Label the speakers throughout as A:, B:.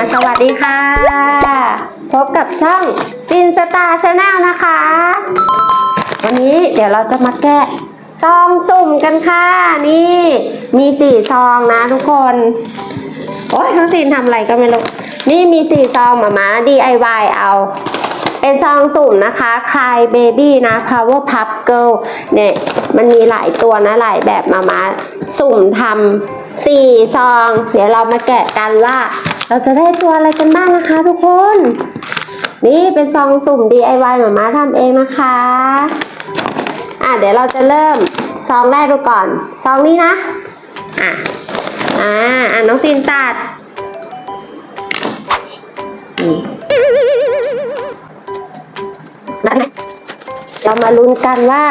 A: ะสวัสดีค่ะ พบกับช่องซินสตาร์ชาแนลนะคะ วันนี้เดี๋ยวเราจะมาแกะซองสุ่มกันค่ะ นี่มีสี่ซองนะทุกคน โอ้ยน้องซินทำอะไรก็ไม่รู้ นี่มีสี่ซองหมามา DIY เอาเป็นซองสุ่มนะคะ Cry Baby นะ Power Pup Girl เนี่ย มันมีหลายตัวนะ หลายแบบมามา สุ่มทำสี่ซอง เดี๋ยวเรามาแกะกันว่า เราจะได้ตัวอะไรกันบ้างนะคะทุกคน นี่เป็นซองสุ่ม DIY หมามาทำเองนะคะ อะเดี๋ยวเราจะเริ่มซองแรกดูก่อน ซองนี้นะ อะ อ่าอะน้องซินตัดนี่ได้ไหมเรามาลุ้นกันว่า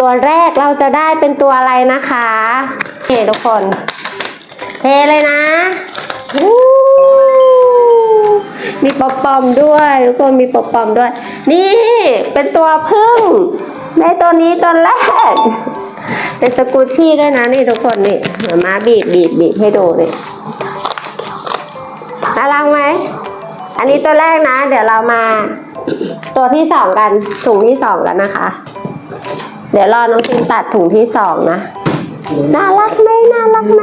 A: ตัวแรกเราจะได้เป็นตัวอะไรนะคะนี่ทุกคน เทเลยนะ อปอมด้วยทุกคนมีปอปอมด้วย นี่ เป็นตัวพึ่งได้ตัวนี้ตัวแรกเป็นสกูชี่ด้วยนะนี่ทุกคนนี่มามาบีบบีบบีบให้ดูนี่น่ารักไหมอันนี้ตัวแรกนะ เดี๋ยวเรามา ตัวที่สองกันถุงที่สองกันนะคะ เดี๋ยวรอน้องซินตัดถุงที่สองนะน่ารักไหมน่ารักไหม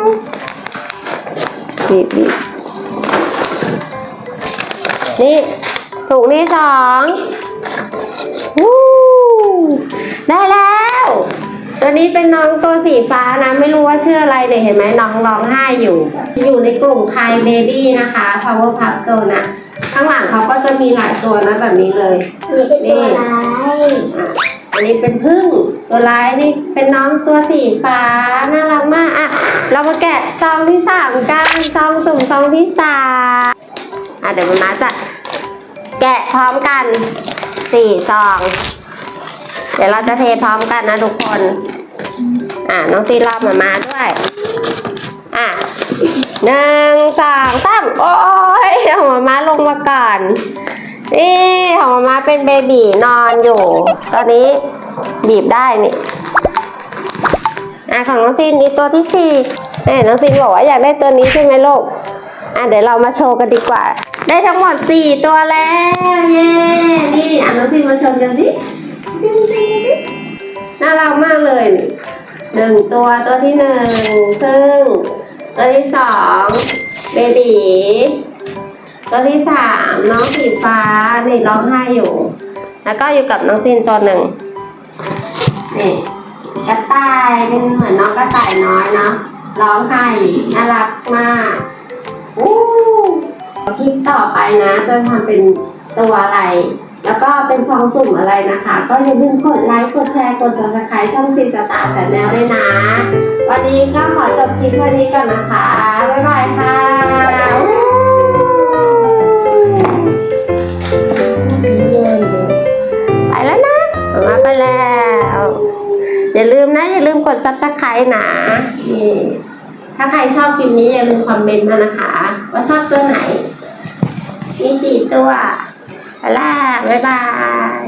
A: บีบบีบ นี่ถุงที่สองวู้ได้แล้ว ตัวนี้เป็นน้องตัวสีฟ้านะ ไม่รู้ว่าชื่ออะไรเนี่ยเห็นไหมน้องร้องไห้อยู่ อยู่ในกลุ่มคายเบบี้นะคะ power pup girl นะ ข้างหลังเขาก็จะมีหลายตัวนะแบบนี้เลย
B: นี่เป็นตัวร้าย
A: อะอันนี้เป็นพึ่งตัวร้ายนี่เป็นน้องตัวสีฟ้าน่ารักมากอะเรามาแกะซองที่สามกันซองสุ่มซองที่สาม อะเดี๋ยวมามาจะแกะพร้อมกันสี่ซอง เดี๋ยวเราจะเทพร้อมกันนะทุกคน อะน้องซีรอบมามาด้วย อะหนึ่งสองสามโอ้ยเอามามาลงมาก่อนนี่ของมามาเป็นเบบีนอนอยู่ ตอนนี้บีบได้นี่อะของน้องซินนี่ตัวที่สี่เนี่ยน้องซินบอกว่าอยากได้ตัวนี้ใช่ไหมลูก อะเดี๋ยวเรามาโชว์กันดีกว่า ได้ทั้งหมดสี่ตัวแล้ว เย้ นี่อะน้องซินมาชมกันสิน่ารักมากเลยหนึ่งตัวตัวที่หนึ่งซึ่งตัวที่สองเบบีตัวที่สามน้องสีฟ้านี่ร้องไห้อยู่ แล้วก็อยู่กับน้องซินตัวหนึ่งนี่กระต่ายเป็นเหมือนน้องกระต่ายน้อยเนาะร้องไห้น่ารักมาก คลิปต่อไปนะจะทำเป็นตัวอะไร แล้วก็เป็นซองสุ่มอะไรนะคะ ก็อย่าลืมกดไลค์ กดแชร์ กด subscribe ช่องซีสตาร์แชนแนลด้วยนะ วันนี้ก็ขอจบคลิปวันนี้ก่อนนะคะ บ๊ายบายค่ะไปแล้วนะออกมาไปแล้วอย่าลืมนะ อย่าลืมกด subscribe นะนี่ถ้าใครชอบคลิปนี้อย่าลืมคอมเมนต์มานะคะ ว่าชอบตัวไหน มีสี่ตัวไปละบ๊ายบาย